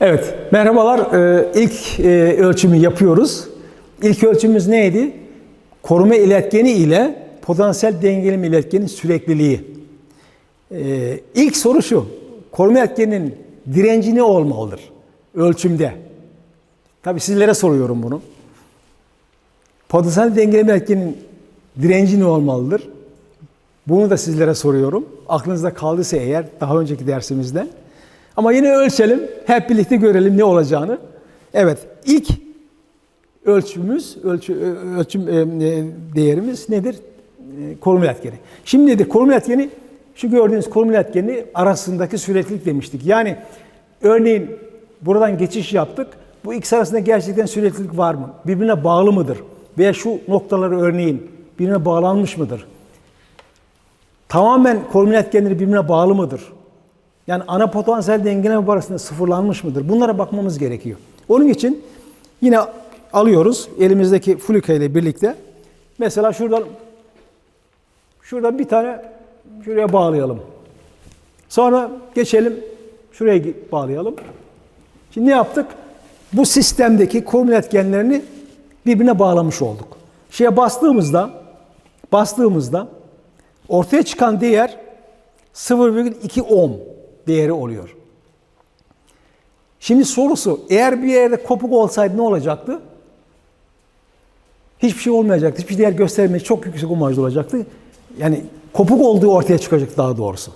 Evet, merhabalar. Ee, ilk e, ölçümü yapıyoruz. İlk ölçümümüz neydi? Koruma iletkeni ile potansiyel dengeleme iletkenin sürekliliği. Ee, ilk soru şu, koruma iletkeninin direnci ne olmalıdır ölçümde? Tabii sizlere soruyorum bunu. Potansiyel dengeleme iletkenin direnci ne olmalıdır? Bunu da sizlere soruyorum. Aklınızda kaldıysa eğer daha önceki dersimizden. Ama yine ölçelim, hep birlikte görelim ne olacağını. Evet, ilk ölçümüz, ölçü, ölçüm e, e, değerimiz nedir? E, koruma etkeni. Şimdi nedir? Koruma etkeni, şu gördüğünüz koruma etkeni arasındaki süreklilik demiştik. Yani örneğin buradan geçiş yaptık. Bu ikisi arasında gerçekten süreklilik var mı? Birbirine bağlı mıdır? Veya şu noktaları örneğin birbirine bağlanmış mıdır? Tamamen koruma etkenleri birbirine bağlı mıdır? Yani ana potansiyel dengeleme arasında sıfırlanmış mıdır? Bunlara bakmamız gerekiyor. Onun için yine alıyoruz elimizdeki flüka ile birlikte. Mesela şuradan şuradan bir tane şuraya bağlayalım. Sonra geçelim şuraya bağlayalım. Şimdi ne yaptık? Bu sistemdeki koruma etkenlerini birbirine bağlamış olduk. Şeye bastığımızda bastığımızda ortaya çıkan değer 0,2 ohm değeri oluyor. Şimdi sorusu eğer bir yerde kopuk olsaydı ne olacaktı? Hiçbir şey olmayacaktı. Hiçbir değer göstermeyecek. Çok yüksek ohmajda olacaktı. Yani kopuk olduğu ortaya çıkacaktı daha doğrusu.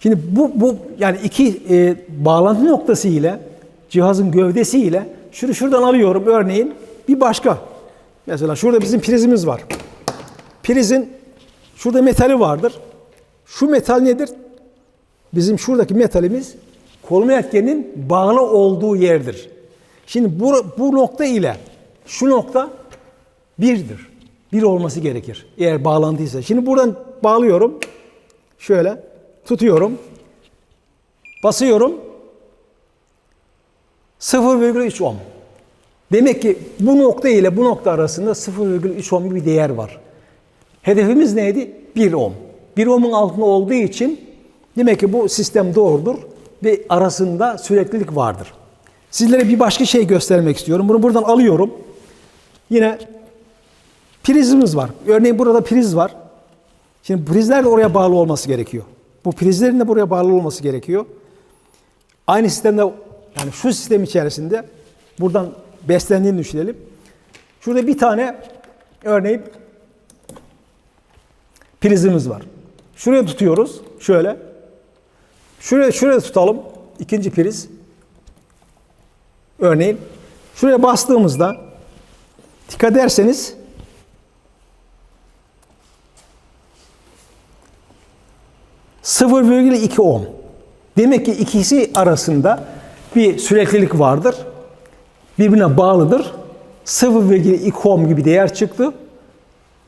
Şimdi bu, bu yani iki e, bağlantı noktası ile cihazın gövdesi ile şunu şuradan alıyorum örneğin bir başka. Mesela şurada bizim prizimiz var. Prizin şurada metali vardır. Şu metal nedir? Bizim şuradaki metalimiz koruma etkeninin bağlı olduğu yerdir. Şimdi bu, bu nokta ile şu nokta birdir. Bir olması gerekir. Eğer bağlantıysa. Şimdi buradan bağlıyorum. Şöyle tutuyorum. Basıyorum. 0,3 ohm. Demek ki bu nokta ile bu nokta arasında 0,3 ohm bir değer var. Hedefimiz neydi? 1 ohm. 1 ohm'un altında olduğu için demek ki bu sistem doğrudur ve arasında süreklilik vardır. Sizlere bir başka şey göstermek istiyorum. Bunu buradan alıyorum. Yine prizimiz var. Örneğin burada priz var. Şimdi prizler de oraya bağlı olması gerekiyor. Bu prizlerin de buraya bağlı olması gerekiyor. Aynı sistemde yani şu sistem içerisinde buradan beslendiğini düşünelim. Şurada bir tane örneğin prizimiz var. Şuraya tutuyoruz. Şöyle. Şuraya, şuraya tutalım. ikinci priz. Örneğin. Şuraya bastığımızda dikkat ederseniz ...0,2 ohm. Demek ki ikisi arasında bir süreklilik vardır. Birbirine bağlıdır. 0,2 ohm gibi değer çıktı.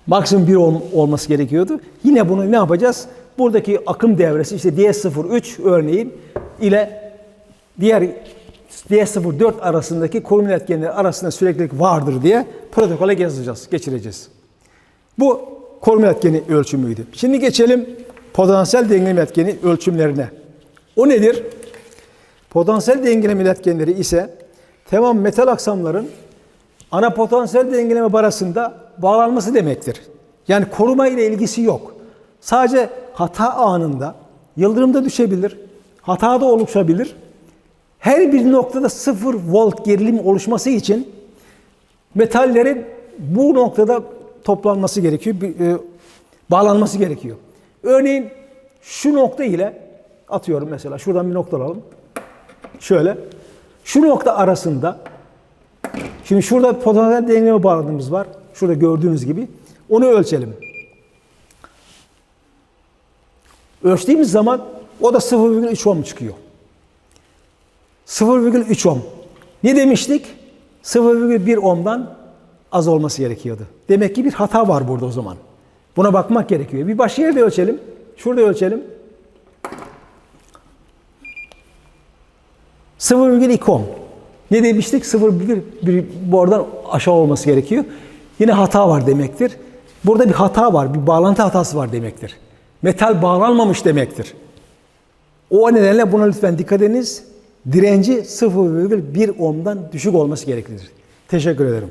Maksimum 1 ohm olması gerekiyordu. Yine bunu ne yapacağız? Buradaki akım devresi işte D03 örneğin ile diğer D04 arasındaki koruma etkenleri arasında süreklilik vardır diye protokole yazacağız, geçireceğiz. Bu koruma etkeni ölçümüydü. Şimdi geçelim potansiyel dengeleme etkeni ölçümlerine. O nedir? Potansiyel dengeleme etkenleri ise tamam metal aksamların ana potansiyel dengeleme barasında bağlanması demektir. Yani koruma ile ilgisi yok. Sadece hata anında yıldırımda düşebilir, hata da oluşabilir. Her bir noktada sıfır volt gerilim oluşması için metallerin bu noktada toplanması gerekiyor, e, bağlanması gerekiyor. Örneğin şu nokta ile atıyorum mesela şuradan bir nokta alalım. Şöyle. Şu nokta arasında şimdi şurada potansiyel dengeleme bağladığımız var. Şurada gördüğünüz gibi. Onu ölçelim. Ölçtüğümüz zaman o da 0,3 ohm çıkıyor. 0,3 ohm. Ne demiştik? 0,1 ohm'dan az olması gerekiyordu. Demek ki bir hata var burada o zaman. Buna bakmak gerekiyor. Bir başka yerde ölçelim. Şurada ölçelim. 0,2 ohm. Ne demiştik? 0,1 bu oradan aşağı olması gerekiyor. Yine hata var demektir. Burada bir hata var, bir bağlantı hatası var demektir. Metal bağlanmamış demektir. O nedenle buna lütfen dikkat ediniz. Direnci 0,1 ohm'dan düşük olması gereklidir. Teşekkür ederim.